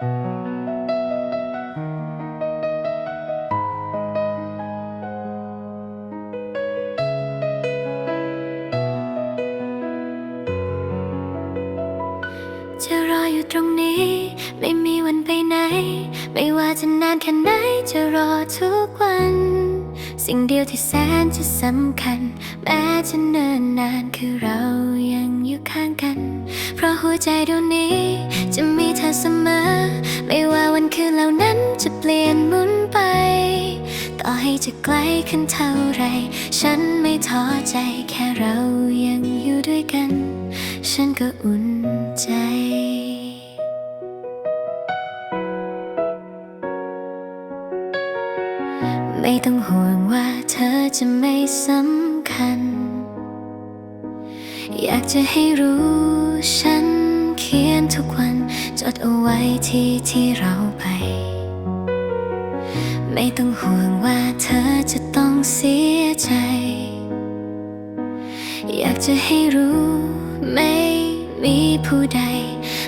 จะรออยู่ตรงนี้ ไม่มีวันไปไหน ไม่ว่าจะนานแค่ไหน จะรอทุกวัน สิ่งเดียวที่แสนจะสำคัญ แม้จะเนิ่นนานคือเรายังอยู่ข้างกัน เพราะหัวใจดวงนี้ ให้จะไกลขึ้นเท่าไร ฉันไม่ท้อใจแค่เรายังอยู่ด้วยกัน ฉันก็อุ่นใจไม่ต้องห่วงว่าเธอจะไม่สำคัญ อยากจะให้รู้ฉันเขียนทุกวัน จดเอาไว้ที่ที่เรา ไม่ต้องห่วงว่าเธอจะต้องเสียใจ อยากจะให้รู้ไม่มีผู้ใด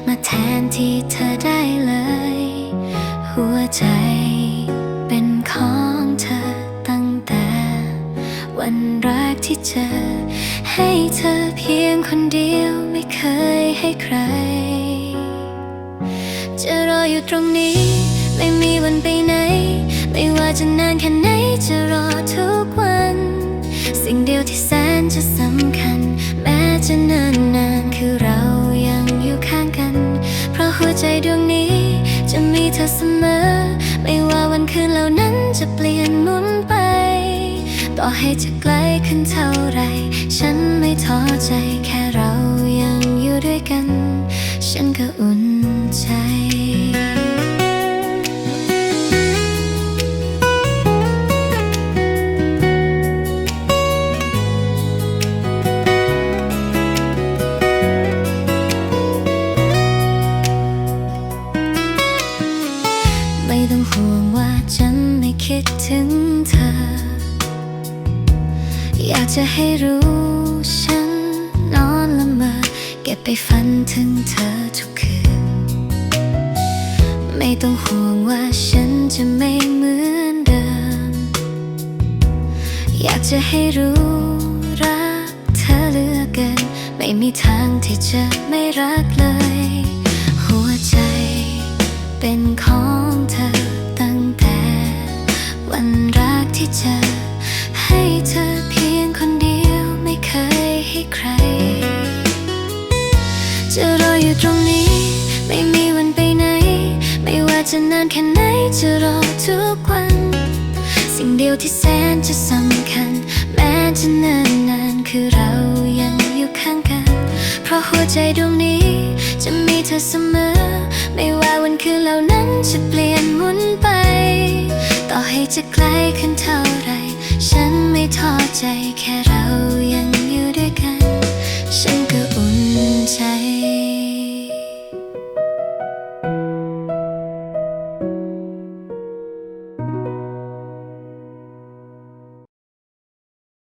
มาแทนที่เธอได้เลย หัวใจเป็นของเธอตั้งแต่ วันแรกที่เจอ ให้เธอเพียงคนเดียวไม่เคยให้ใคร จะรออยู่ตรงนี้ ไม่มีวันไป จะนานแค่ไหนจะรอทุกวัน สิ่งเดียวที่แสนจะสำคัญ แม้จะเนิ่นนานคือเรายังอยู่ข้างกัน เพราะหัวใจดวงนี้จะมีเธอเสมอ ไม่ว่าวันคืนเหล่านั้นจะเปลี่ยนหมุนไป ต่อให้จะไกลขึ้นเท่าไร ฉันไม่ท้อใจแค่เรายังอยู่ด้วยกัน ฉันก็อุ่น ต้องห่วงว่าฉันไม่คิดถึงเธอ อยากจะให้รู้ฉันนอนละเมอเก็บไปฝันถึงเธอทุกคืน ไม่ต้องห่วงว่าฉันจะไม่เหมือนเดิม อยากจะให้รู้รักเธอเหลือเกิน ไม่มีทางที่จะไม่รักเลย ที่เจอ ให้เธอเพียงคนเดียวไม่เคยให้ใคร จะรออยู่ตรงนี้ ไม่มีวันไปไหน ไม่ว่าจะนานแค่ไหนจะรอทุกวัน สิ่งเดียวที่แสนจะสำคัญ แม้จะนิ่นนานคือเรายังอยู่ข้างกัน เพราะหัวใจดวงนี้ จะมีเธอเสมอ ไม่ว่าวันคืนเหล่านั้นจะเปลี่ยนหมุนไป จะไกลขึ้นเท่าไร ฉันไม่ท้อใจแค่เรา